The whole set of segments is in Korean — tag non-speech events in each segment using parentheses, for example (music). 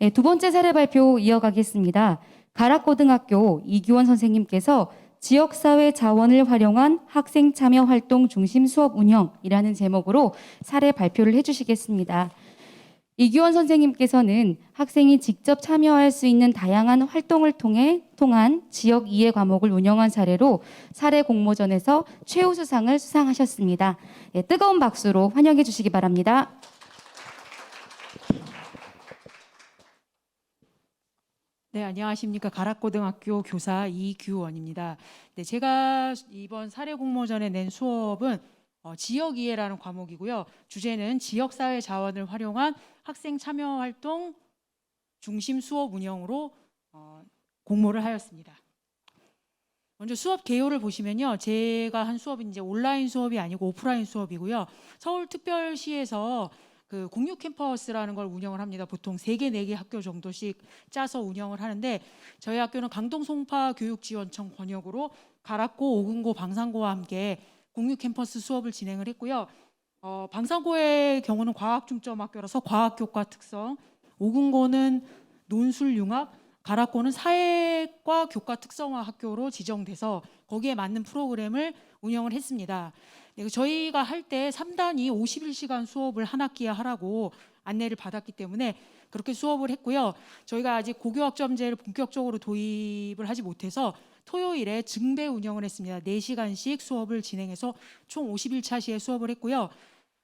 네, 두 번째 사례 발표 이어가겠습니다. 가락고등학교 이규원 선생님께서 지역사회 자원을 활용한 학생 참여 활동 중심 수업 운영이라는 제목으로 사례 발표를 해주시겠습니다. 이규원 선생님께서는 학생이 직접 참여할 수 있는 다양한 활동을 통해 통한 지역 이해 과목을 운영한 사례로 사례 공모전에서 최우수상을 수상하셨습니다. 예, 뜨거운 박수로 환영해 주시기 바랍니다. 네, 안녕하십니까. 가락고등학교 교사 이규원입니다. 네, 제가 이번 사례 공모전에 낸 수업은 어, 지역 이해라는 과목이고요. 주제는 지역 사회 자원을 활용한 학생 참여 활동 중심 수업 운영으로 어, 공모를 하였습니다. 먼저 수업 개요를 보시면요. 제가 한 수업은 이제 온라인 수업이 아니고 오프라인 수업이고요. 서울특별시에서 그 공유 캠퍼스라는 걸 운영을 합니다. 보통 세 개, 네 개 학교 정도씩 짜서 운영을 하는데 저희 학교는 강동 송파 교육지원청 번역으로 가락고, 오금고, 방산고와 함께 공유 캠퍼스 수업을 진행을 했고요. 어, 방산고의 경우는 과학 중점 학교라서 과학 교과 특성, 오금고는 논술 융합, 가락고는 사회과 교과 특성화 학교로 지정돼서 거기에 맞는 프로그램을 운영을 했습니다. 네, 저희가 할 때 3단이 51시간 수업을 한 학기에 하라고 안내를 받았기 때문에 그렇게 수업을 했고요. 저희가 아직 고교학점제를 본격적으로 도입을 하지 못해서 토요일에 증배 운영을 했습니다. 4시간씩 수업을 진행해서 총 50일 시에 수업을 했고요.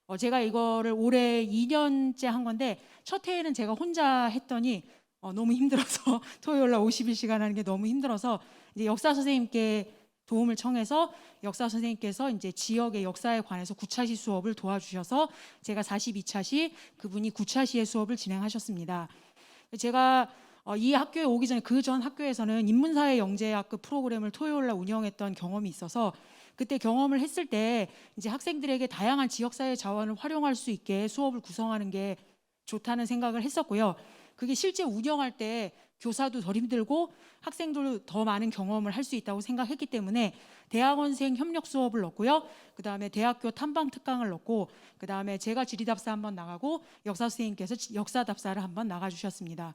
어, 제가 이거를 올해 2년째 한 건데 첫 해에는 제가 혼자 했더니 어, 너무 힘들어서 (laughs) 토요일 날 51시간 하는 게 너무 힘들어서 이제 역사 선생님께 도움을 청해서 역사 선생님께서 이제 지역의 역사에 관해서 9차시 수업을 도와주셔서 제가 42차시 그분이 9차시의 수업을 진행하셨습니다. 제가 어, 이 학교에 오기 전에 그 전 학교에서는 인문사회 영재학급 프로그램을 토요일 날 운영했던 경험이 있어서 그때 경험을 했을 때 이제 학생들에게 다양한 지역사회 자원을 활용할 수 있게 수업을 구성하는 게 좋다는 생각을 했었고요. 그게 실제 운영할 때 교사도 덜 힘들고 학생들도 더 많은 경험을 할 수 있다고 생각했기 때문에 대학원생 협력 수업을 넣고요. 그 다음에 대학교 탐방 특강을 넣고 그 다음에 제가 지리답사 한번 나가고 역사 선생님께서 지- 역사답사를 한번 나가주셨습니다.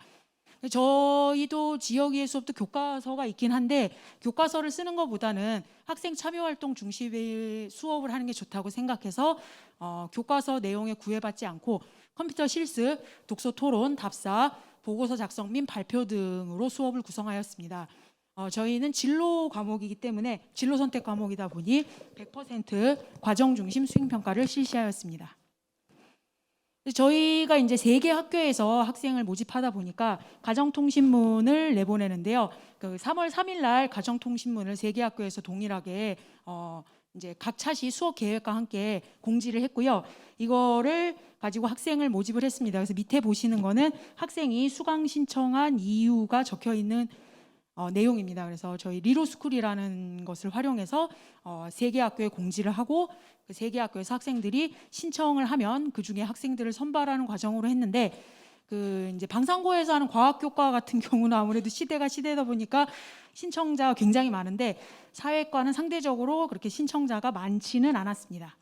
저희도 지역의 수업도 교과서가 있긴 한데 교과서를 쓰는 것보다는 학생 참여 활동 중심의 수업을 하는 게 좋다고 생각해서 어, 교과서 내용에 구애받지 않고 컴퓨터 실습, 독서 토론, 답사, 보고서 작성 및 발표 등으로 수업을 구성하였습니다. 어, 저희는 진로 과목이기 때문에 진로 선택 과목이다 보니 100% 과정 중심 수행 평가를 실시하였습니다. 저희가 이제 세 개 학교에서 학생을 모집하다 보니까 가정통신문을 내보내는데요. 그 3월 3일 날 가정통신문을 세 개 학교에서 동일하게 어 이제 각 차시 수업 계획과 함께 공지를 했고요. 이거를 가지고 학생을 모집을 했습니다. 그래서 밑에 보시는 거는 학생이 수강 신청한 이유가 적혀 있는 어, 내용입니다. 그래서 저희 리로스쿨이라는 것을 활용해서 어, 세개 학교에 공지를 하고 그 세개 학교에서 학생들이 신청을 하면 그 중에 학생들을 선발하는 과정으로 했는데 그 이제 방상고에서 하는 과학 교과 같은 (laughs) 경우는 아무래도 시대가 시대다 보니까 신청자가 굉장히 많은데 사회과는 상대적으로 그렇게 신청자가 많지는 않았습니다.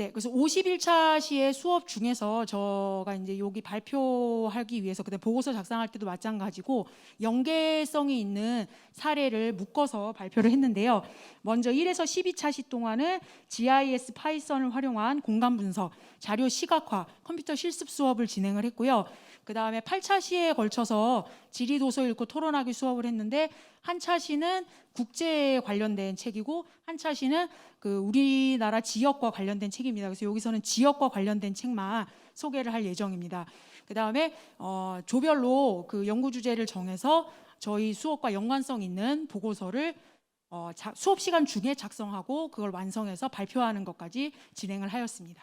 네, 그래서 51차 시의 수업 중에서 저가 이제 여기 발표하기 위해서 그때 보고서 작성할 때도 마찬가지고 연계성이 있는 사례를 묶어서 발표를 했는데요. 먼저 1에서 12차 시 동안은 GIS 파이썬을 활용한 공간 분석, 자료 시각화, 컴퓨터 실습 수업을 진행을 했고요. 그 다음에 8차 시에 걸쳐서 지리 도서 읽고 토론하기 수업을 했는데 한 차시는 국제에 관련된 책이고 한 차시는 그 우리나라 지역과 관련된 책입니다. 그래서 여기서는 지역과 관련된 책만 소개를 할 예정입니다. 그 다음에 어, 조별로 그 연구 주제를 정해서 저희 수업과 연관성 있는 보고서를 어, 자, 수업 시간 중에 작성하고 그걸 완성해서 발표하는 것까지 진행을 하였습니다.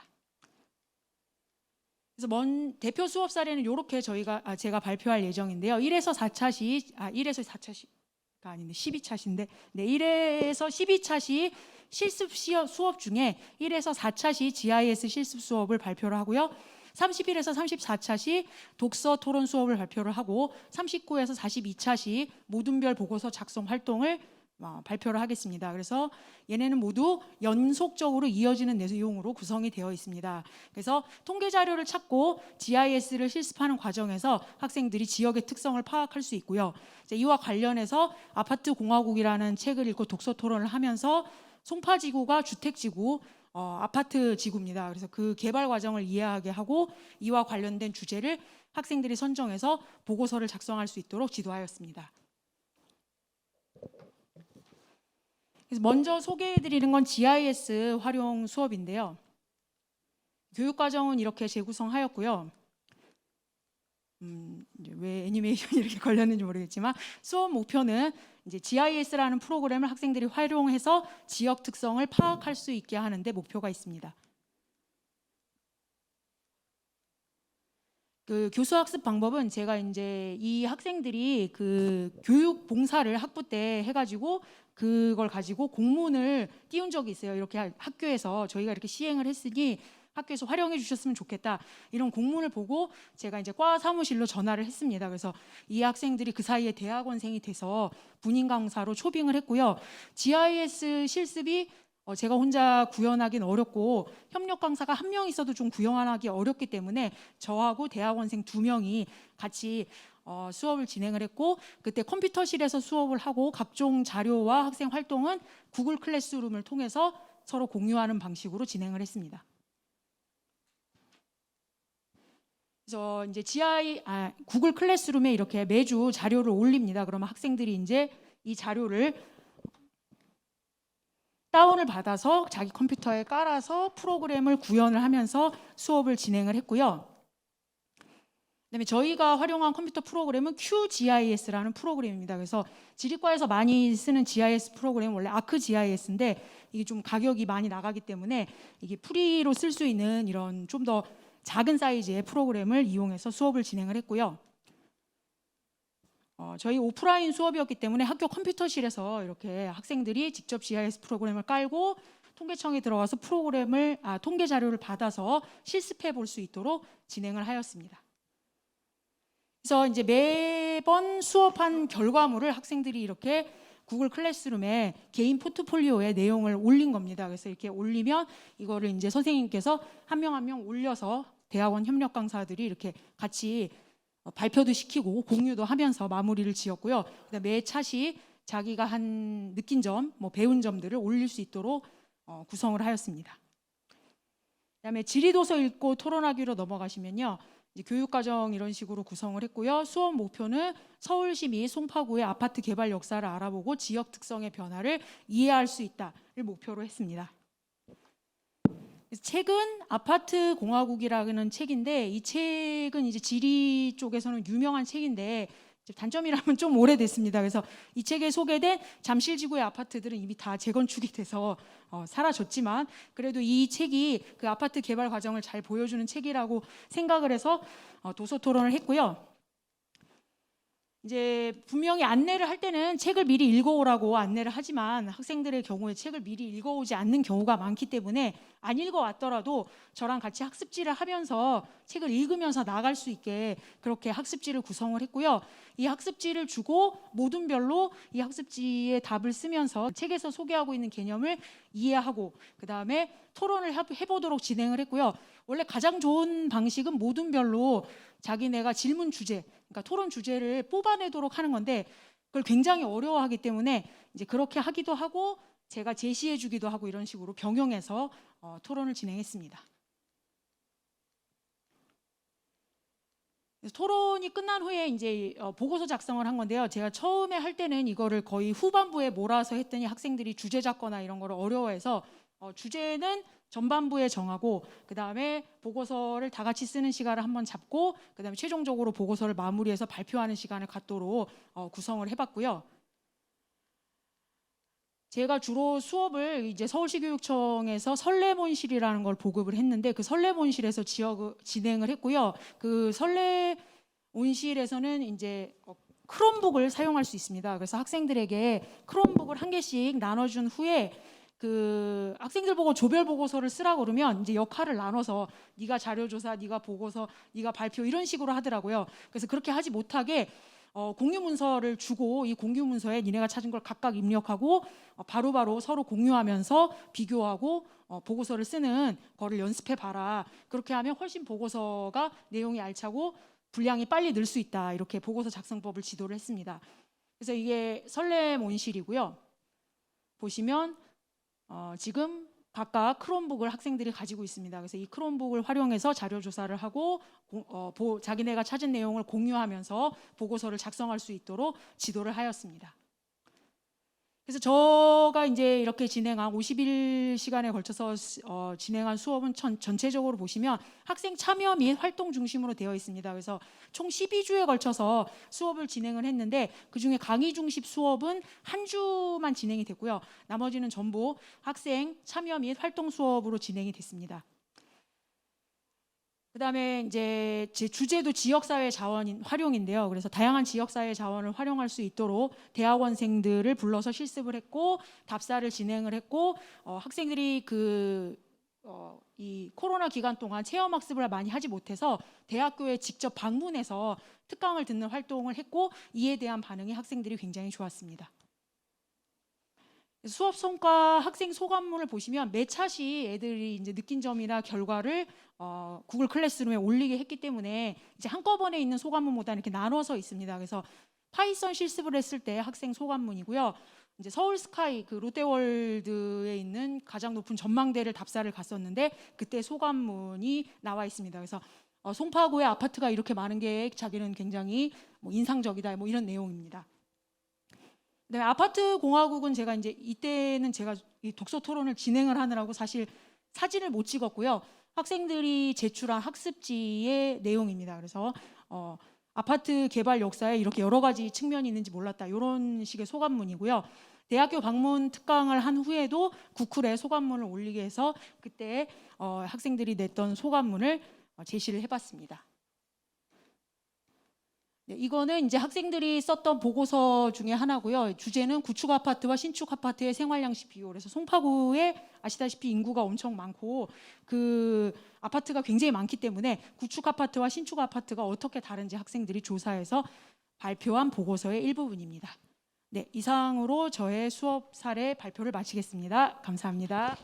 그래서 먼 대표 수업 사례는 이렇게 저희가 아, 제가 발표할 예정인데요. 1에서 4차 시, 아 1에서 4차 시가 아닌데 12차 시인데 네, 1에서 12차 시 실습 시어, 수업 중에 1에서 4차 시 GIS 실습 수업을 발표를 하고요. 31에서 34차 시 독서 토론 수업을 발표를 하고 39에서 42차 시 모둠별 보고서 작성 활동을 어, 발표를 하겠습니다. 그래서 얘네는 모두 연속적으로 이어지는 내용으로 구성이 되어 있습니다. 그래서 통계 자료를 찾고 GIS를 실습하는 과정에서 학생들이 지역의 특성을 파악할 수 있고요. 이와 관련해서 아파트 공화국이라는 책을 읽고 독서 토론을 하면서 송파지구가 주택지구, 어, 아파트 지구입니다. 그래서 그 개발 과정을 이해하게 하고 이와 관련된 주제를 학생들이 선정해서 보고서를 작성할 수 있도록 지도하였습니다. 그래서 먼저 소개해드리는 건 GIS 활용 수업인데요. 교육 과정은 이렇게 재구성하였고요. 음, 왜 애니메이션이 (laughs) 이렇게 걸렸는지 모르겠지만 수업 목표는 이제 GIS라는 프로그램을 학생들이 활용해서 지역 특성을 파악할 수 있게 하는데 목표가 있습니다. 그 교수 학습 방법은 제가 이제 이 학생들이 그 교육 봉사를 학부 때 해가지고 그걸 가지고 공문을 띄운 적이 있어요. 이렇게 하- 학교에서 저희가 이렇게 시행을 했으니 학교에서 활용해 주셨으면 좋겠다. 이런 공문을 보고 제가 이제 과 사무실로 전화를 했습니다. 그래서 이 학생들이 그 사이에 대학원생이 돼서 분인 강사로 초빙을 했고요. GIS 실습이 어, 제가 혼자 구현하기는 어렵고 협력 강사가 한 명 있어도 좀 구현하기 어렵기 때문에 저하고 대학원생 두 명이 같이 어, 수업을 진행을 했고 그때 컴퓨터실에서 수업을 하고 각종 자료와 학생 활동은 구글 클래스룸을 통해서 서로 공유하는 방식으로 진행을 했습니다. 그래서 이제 GI 아, 구글 클래스룸에 이렇게 매주 자료를 올립니다. 그러면 학생들이 이제 이 자료를 다운을 받아서 자기 컴퓨터에 깔아서 프로그램을 구현을 하면서 수업을 진행을 했고요. 그다음에 저희가 활용한 컴퓨터 프로그램은 QGIS라는 프로그램입니다. 그래서 지리과에서 많이 쓰는 GIS 프로그램은 원래 아크GIS인데 이게 좀 가격이 많이 나가기 때문에 이게 프리로 쓸 수 있는 이런 좀 더 작은 사이즈의 프로그램을 이용해서 수업을 진행을 했고요. 어, 저희 오프라인 수업이었기 때문에 학교 컴퓨터실에서 이렇게 학생들이 직접 GIS 프로그램을 깔고 통계청에 들어가서 프로그램을 아, 통계 자료를 받아서 실습해 볼 수 있도록 진행을 하였습니다. 그래서 이제 매번 수업한 결과물을 학생들이 이렇게 구글 클래스룸에 개인 포트폴리오에 내용을 올린 겁니다. 그래서 이렇게 올리면 이거를 이제 선생님께서 한 명 한 명 올려서 대학원 협력 강사들이 이렇게 같이 어, 발표도 시키고 공유도 하면서 마무리를 지었고요. 매 차시 자기가 한 느낀 점, 뭐 배운 점들을 올릴 수 있도록 어, 구성을 하였습니다. 그다음에 지리도서 읽고 토론하기로 넘어가시면요. 교육과정 이런 식으로 구성을 했고요. 수업 목표는 서울시 및 송파구의 아파트 개발 역사를 알아보고 지역 특성의 변화를 이해할 수 있다를 목표로 했습니다. 책은 아파트 공화국이라는 책인데 이 책은 이제 지리 쪽에서는 유명한 책인데 단점이라면 (laughs) 좀 오래됐습니다. 그래서 이 책에 소개된 잠실 지구의 아파트들은 이미 다 재건축이 돼서 어, 사라졌지만 그래도 이 책이 그 아파트 개발 과정을 잘 보여주는 책이라고 생각을 해서 어, 도서 토론을 했고요. 이제 분명히 안내를 할 때는 책을 미리 읽어오라고 안내를 하지만 학생들의 경우에 책을 미리 읽어오지 않는 경우가 많기 때문에 안 읽어왔더라도 저랑 같이 학습지를 하면서 책을 읽으면서 나갈 수 있게 그렇게 학습지를 구성을 했고요. 이 학습지를 주고 모든 별로 이 학습지의 답을 쓰면서 책에서 소개하고 있는 개념을 이해하고 그 다음에 토론을 해- 해보도록 진행을 했고요. 원래 가장 좋은 방식은 모든 별로 자기네가 질문 주제, 그러니까 토론 주제를 뽑아내도록 하는 건데 그걸 굉장히 어려워하기 때문에 이제 그렇게 하기도 하고 제가 제시해주기도 하고 이런 식으로 병용해서 어, 토론을 진행했습니다. 토론이 끝난 후에 이제 어, 보고서 작성을 한 건데요. 제가 처음에 할 때는 이거를 거의 후반부에 몰아서 했더니 학생들이 주제 잡거나 이런 거를 어려워해서 어, 주제는 전반부에 정하고 그 다음에 보고서를 다 같이 쓰는 시간을 한번 잡고 그 다음에 최종적으로 보고서를 마무리해서 발표하는 시간을 갖도록 어, 구성을 해봤고요. 제가 주로 수업을 이제 서울시교육청에서 설레몬실이라는 걸 보급을 했는데 그 설레몬실에서 지역 진행을 했고요. 그 설레몬실에서는 이제 어, 크롬북을 사용할 수 있습니다. 그래서 학생들에게 크롬북을 한 개씩 나눠준 후에 그 학생들 보고 조별 보고서를 쓰라 그러면 이제 역할을 나눠서 네가 자료 조사, 네가 보고서, 네가 발표 이런 식으로 하더라고요. 그래서 그렇게 하지 못하게 어, 공유 문서를 주고 이 공유 문서에 니네가 찾은 걸 각각 입력하고 어, 바로바로 서로 공유하면서 비교하고 어, 보고서를 쓰는 거를 연습해 봐라. 그렇게 하면 훨씬 보고서가 내용이 알차고 분량이 빨리 늘 수 있다. 이렇게 보고서 작성법을 지도를 했습니다. 그래서 이게 설레몬실이고요. 보시면 어, 지금 각각 크롬북을 학생들이 가지고 있습니다. 그래서 이 크롬북을 활용해서 자료 조사를 하고 고- 어, 보- 자기네가 찾은 내용을 공유하면서 보고서를 작성할 수 있도록 지도를 하였습니다. 그래서 저가 이제 이렇게 진행한 51시간에 걸쳐서 시- 어, 진행한 수업은 전, 전체적으로 보시면 학생 참여 및 활동 중심으로 되어 있습니다. 그래서 총 12주에 걸쳐서 수업을 진행을 했는데 그중에 강의 중심 수업은 한 주만 진행이 됐고요. 나머지는 전부 학생 참여 및 활동 수업으로 진행이 됐습니다. 그다음에 이제 제 주제도 지역사회 자원 활용인데요. 그래서 다양한 지역사회 자원을 활용할 수 있도록 대학원생들을 불러서 실습을 했고 답사를 진행을 했고 어, 학생들이 그 어, 이 코로나 기간 동안 체험 학습을 많이 하지 못해서 대학교에 직접 방문해서 특강을 듣는 활동을 했고 이에 대한 반응이 학생들이 굉장히 좋았습니다. 수업 성과 학생 소감문을 보시면 매 차시 애들이 이제 느낀 점이나 결과를 어, 구글 클래스룸에 올리게 했기 때문에 이제 한꺼번에 있는 소감문보다 이렇게 나눠서 있습니다. 그래서 파이썬 실습을 했을 때 학생 소감문이고요. 이제 서울 스카이 그 롯데월드에 있는 가장 높은 전망대를 답사를 갔었는데 그때 소감문이 나와 있습니다. 그래서 어, 송파구에 아파트가 이렇게 많은 게 자기는 굉장히 뭐 인상적이다 뭐 이런 내용입니다. 그다음에 아파트 공화국은 제가 이제 이때는 제가 이 독서 토론을 진행을 하느라고 사실 사진을 못 찍었고요. 학생들이 제출한 학습지의 내용입니다. 그래서 어, 아파트 개발 역사에 이렇게 여러 가지 측면이 있는지 몰랐다. 이런 식의 소감문이고요. 대학교 방문 특강을 한 후에도 구클에 소감문을 올리게 해서 그때 어, 학생들이 냈던 소감문을 어, 제시를 해봤습니다. 네, 이거는 이제 학생들이 썼던 보고서 중에 하나고요. 주제는 구축 아파트와 신축 아파트의 생활 양식 비교. 그래서 송파구에 아시다시피 인구가 엄청 많고 그 아파트가 굉장히 많기 때문에 구축 아파트와 신축 아파트가 어떻게 다른지 학생들이 조사해서 발표한 보고서의 일부분입니다. 네, 이상으로 저의 수업 사례 발표를 마치겠습니다. 감사합니다.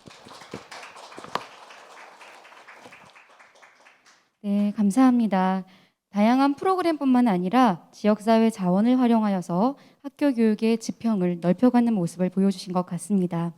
네, 감사합니다. 다양한 프로그램뿐만 아니라 지역사회 자원을 활용하여서 학교 교육의 지평을 넓혀가는 모습을 보여주신 것 같습니다.